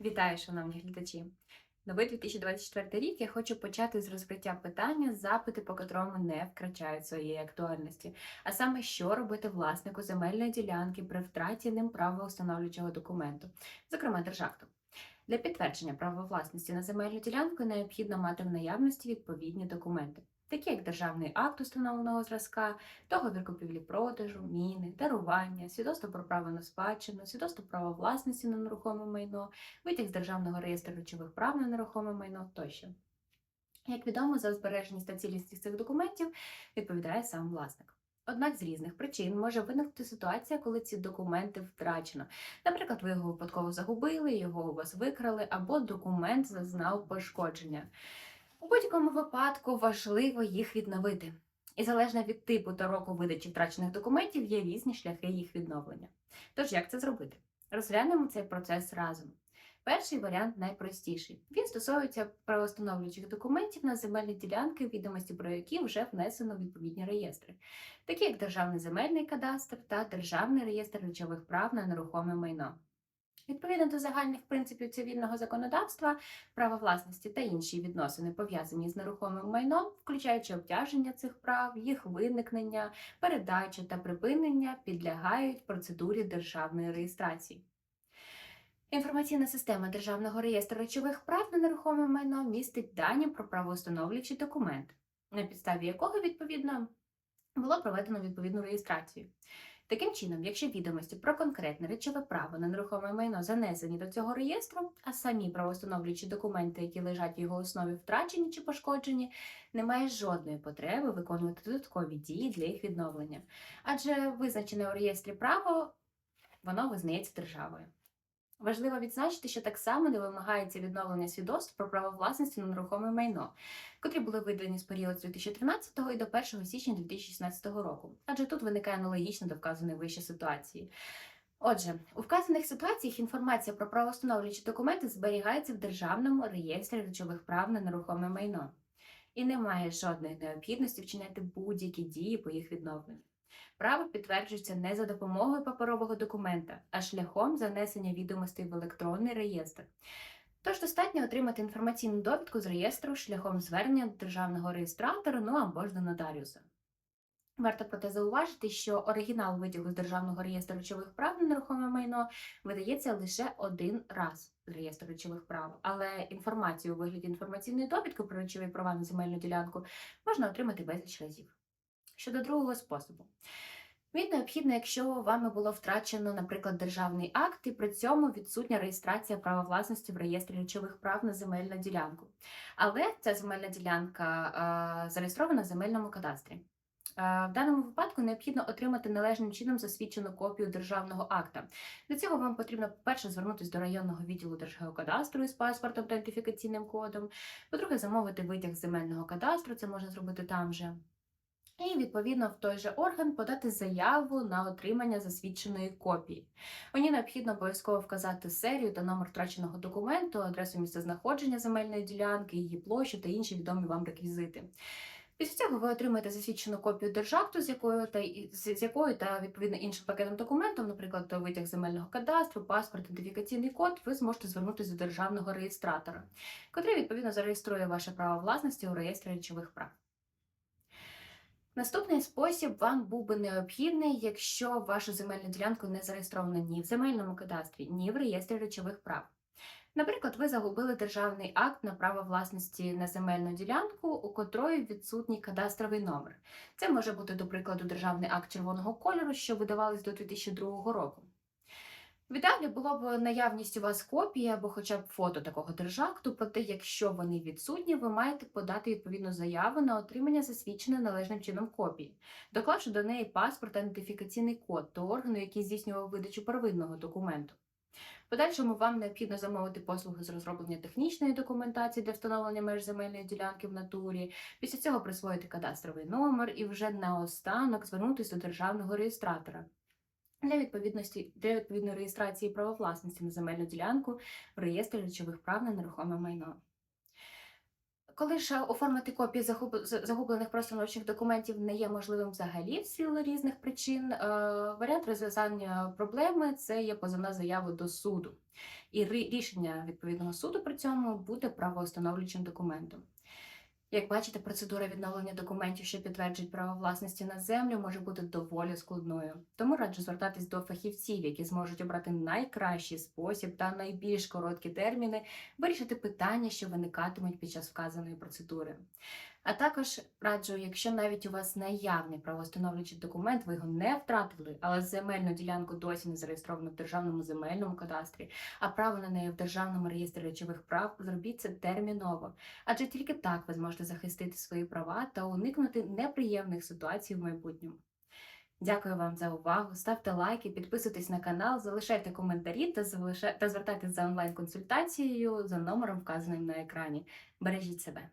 Вітаю, шановні глядачі! Новий 2024 рік я хочу почати з розкриття питання, запити по котрому не втрачають своєї актуальності, а саме, що робити власнику земельної ділянки при втраті ним правоустановлюючого документу, зокрема держакту. Для підтвердження права власності на земельну ділянку необхідно мати в наявності відповідні документи, такі як державний акт установленого зразка, договір купівлі-продажу, міни, дарування, свідоцтво про право на спадщину, свідоцтво права власності на нерухоме майно, витяг з Державного реєстру речових прав на нерухоме майно тощо. Як відомо, за збереженість та цілісність цих документів відповідає сам власник. Однак з різних причин може виникнути ситуація, коли ці документи втрачено. Наприклад, ви його випадково загубили, його у вас викрали, або документ зазнав пошкодження. У будь-якому випадку важливо їх відновити. І залежно від типу та року видачі втрачених документів є різні шляхи їх відновлення. Тож, як це зробити? Розглянемо цей процес разом. Перший варіант найпростіший. Він стосується правостановлюючих документів на земельні ділянки, відомості про які вже внесено в відповідні реєстри, такі як Державний земельний кадастр та Державний реєстр речових прав на нерухоме майно. Відповідно до загальних принципів цивільного законодавства, право власності та інші відносини, пов'язані з нерухомим майном, включаючи обтяження цих прав, їх виникнення, передача та припинення, підлягають процедурі державної реєстрації. Інформаційна система Державного реєстру речових прав на нерухоме майно містить дані про правоустановлюючий документ, на підставі якого відповідно було проведено відповідну реєстрацію. Таким чином, якщо відомості про конкретне речове право на нерухоме майно занесені до цього реєстру, а самі правоустановлюючі документи, які лежать в його основі, втрачені чи пошкоджені, немає жодної потреби виконувати додаткові дії для їх відновлення, адже визначене у реєстрі право воно визнається державою. Важливо відзначити, що так само не вимагається відновлення свідоцтв про право власності на нерухоме майно, котрі були видані з періоду з 2013 і до 1 січня 2016 року, адже тут виникає аналогічно до вказаної вище ситуації. Отже, у вказаних ситуаціях інформація про правоустановлюючі документи зберігається в Державному реєстрі речових прав на нерухоме майно, і немає жодної необхідності вчиняти будь-які дії по їх відновленню. Право підтверджується не за допомогою паперового документа, а шляхом занесення відомостей в електронний реєстр. Тож достатньо отримати інформаційну довідку з реєстру шляхом звернення до державного реєстратора, ну або ж до нотаріуса. Варто проте зауважити, що оригінал витягу з Державного реєстру речових прав на нерухоме майно видається лише один раз з реєстру речових прав, але інформацію у вигляді інформаційної довідки про речові права на земельну ділянку можна отримати безліч разів. Щодо другого способу. Він необхідний, якщо вами було втрачено, наприклад, державний акт, і при цьому відсутня реєстрація права власності в реєстрі речових прав на земельну ділянку. Але ця земельна ділянка а, зареєстрована в земельному кадастрі. А, В даному випадку необхідно отримати належним чином засвідчену копію державного акта. Для цього вам потрібно, по-перше, звернутися до районного відділу Держгеокадастру із паспортом та ідентифікаційним кодом. По-друге, замовити витяг земельного кадастру, це можна зробити там же. І, відповідно, в той же орган подати заяву на отримання засвідченої копії. Мені необхідно обов'язково вказати серію та номер втраченого документу, адресу місцезнаходження земельної ділянки, її площу та інші відомі вам реквізити. Після цього ви отримаєте засвідчену копію держакту, з якою та з якою та відповідно іншим пакетом документів, наприклад, витяг земельного кадастру, паспорт, ідентифікаційний код, ви зможете звернутися до державного реєстратора, котрий відповідно зареєструє ваше право власності у реєстрі речових прав. Наступний спосіб вам був би необхідний, якщо вашу земельну ділянку не зареєстровано ні в земельному кадастрі, ні в реєстрі речових прав. Наприклад, ви загубили державний акт на право власності на земельну ділянку, у котрої відсутній кадастровий номер. Це може бути, до прикладу, державний акт червоного кольору, що видавались до 2002 року. В ідеалі було б наявність у вас копії або хоча б фото такого держакту, проте, якщо вони відсутні, ви маєте подати відповідну заяву на отримання засвідченої належним чином копії, доклавши до неї паспорт ідентифікаційний код до органу, який здійснював видачу первинного документу. Подальшому вам необхідно замовити послуги з розроблення технічної документації для встановлення меж земельної ділянки в натурі, після цього присвоїти кадастровий номер і вже наостанок звернутися до державного реєстратора для відповідності для відповідної реєстрації права власності на земельну ділянку в реєстрі речових прав на нерухоме майно. коли ж оформити копії загублених простановчих документів не є можливим взагалі в силу різних причин, е, варіант розв'язання проблеми це є позовна заява до суду. І рішення відповідного суду при цьому буде правоустановлюючим документом. Як бачите, процедура відновлення документів, що підтверджують право власності на землю, може бути доволі складною. Тому раджу звертатись до фахівців, які зможуть обрати найкращий спосіб та найбільш короткі терміни вирішити питання, що виникатимуть під час вказаної процедури. А також раджу, якщо навіть у вас наявний правоустановлюючий документ, ви його не втратили, але земельну ділянку досі не зареєстровано в державному земельному кадастрі, а право на неї в державному реєстрі речових прав, зробіть це терміново. Адже тільки так ви зможете захистити свої права та уникнути неприємних ситуацій в майбутньому. Дякую вам за увагу. Ставте лайки, підписуйтесь на канал, залишайте коментарі та, залиша... та звертайтесь за онлайн-консультацією за номером, вказаним на екрані. Бережіть себе.